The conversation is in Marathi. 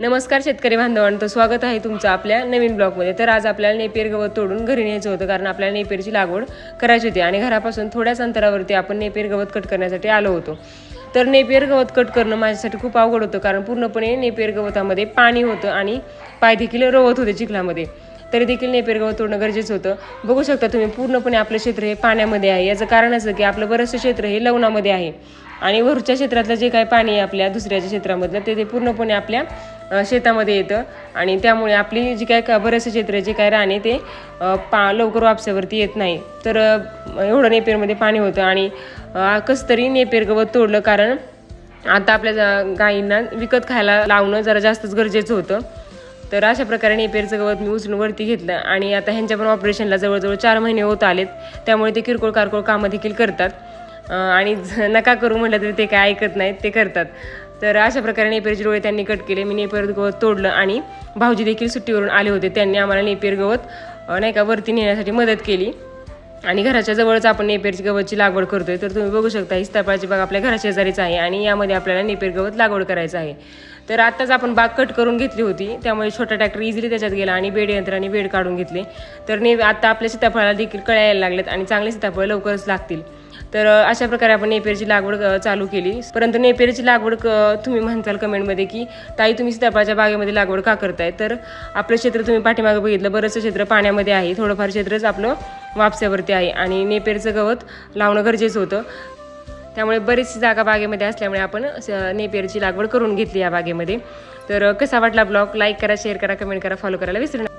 नमस्कार शेतकरी बांधवांचं स्वागत आहे तुमचं आपल्या नवीन ब्लॉगमध्ये. तर आज आपल्याला नेपेर गवत तोडून घरी न्यायचं होतं कारण आपल्याला नेपेरची लागवड करायची होती आणि घरापासून थोड्याच अंतरावरती आपण नेपेर गवत कट करण्यासाठी आलो होतो. तर नेपियर गवत कट करणं माझ्यासाठी खूप अवघड होतं कारण पूर्णपणे नेपियर गवतामध्ये पाणी होतं आणि पाय देखील रवत होते चिखलामध्ये. तरी देखील नेपेर गवत तोडणं गरजेचं होतं. बघू शकता तुम्ही पूर्णपणे आपलं क्षेत्र हे पाण्यामध्ये आहे. याचं कारण असं की आपलं बरंचसं क्षेत्र हे लवणामध्ये आहे. आणि वरच्या क्षेत्रातलं जे काही पाणी आहे आपल्या दुसऱ्याच्या क्षेत्रामधलं ते ते पूर्णपणे आपल्या शेतामध्ये येतं. आणि त्यामुळे आपली जी काय का बरंचसं क्षेत्र जे काय राहणे ते पा लवकर वापसावरती येत नाही. तर एवढं नेपेरमध्ये पाणी होतं. आणि कसं तरी नेपेर गवत तोडलं. कारण आता आपल्या गायींना विकत खायला लावणं जरा जास्तच गरजेचं होतं. तर अशा प्रकारे नेपेरचं गवत मी उचलून वरती घेतलं. आणि आता ह्यांच्या पण ऑपरेशनला जवळजवळ चार महिने होत आलेत. त्यामुळे ते किरकोळ कारकोळ कामं देखील करतात. आणि नका करू म्हटलं तरी ते काय ऐकत नाहीत ते करतात. तर अशा प्रकारे नेपेरचे डोळे त्यांनी कट केले. मी नेपेर गवत तोडलं आणि भाऊजी देखील सुट्टीवरून आले होते. त्यांनी आम्हाला नेपेर गवत नाही का वरती नेण्यासाठी मदत केली. आणि घराच्या जवळच आपण नेपेरची गवतची लागवड करतोय. तर तुम्ही बघू शकता ही सीताफळाची बाग आपल्या घराच्या शेजारीच आहे आणि यामध्ये आपल्याला नेपेर गवत लागवड करायचं आहे. तर आत्ताच आपण बाग कट करून घेतली होती. त्यामुळे छोटा ट्रॅक्टर इझिली त्याच्यात गेला आणि बेड यंत्राने बेड काढून घेतले. तर ने आता आपल्या सीताफळाला देखील कळ्या यायला आणि चांगले सीताफळ लवकरच लागतील. तर अशा प्रकारे आपण नेपेरची लागवड चालू केली. परंतु नेपेरची लागवड क- तुम्ही म्हणताल कमेंटमध्ये की ताई तुम्ही सीताफळाच्या बागेमध्ये लागवड का करताय? तर आपलं क्षेत्र तुम्ही पाठीमागे बघितलं बरंचसं क्षेत्र पाण्यामध्ये आहे. थोडंफार क्षेत्रच आपलं वापसावरती आहे आणि नेपेरचं गवत लावणं गरजेचं होतं. त्यामुळे बरीचशी जागा बागेमध्ये असल्यामुळे आपण नेपेरची लागवड करून घेतली या बागेमध्ये. तर कसा वाटला ब्लॉग? लाईक करा शेअर करा कमेंट करा फॉलो करायला विसरू नका.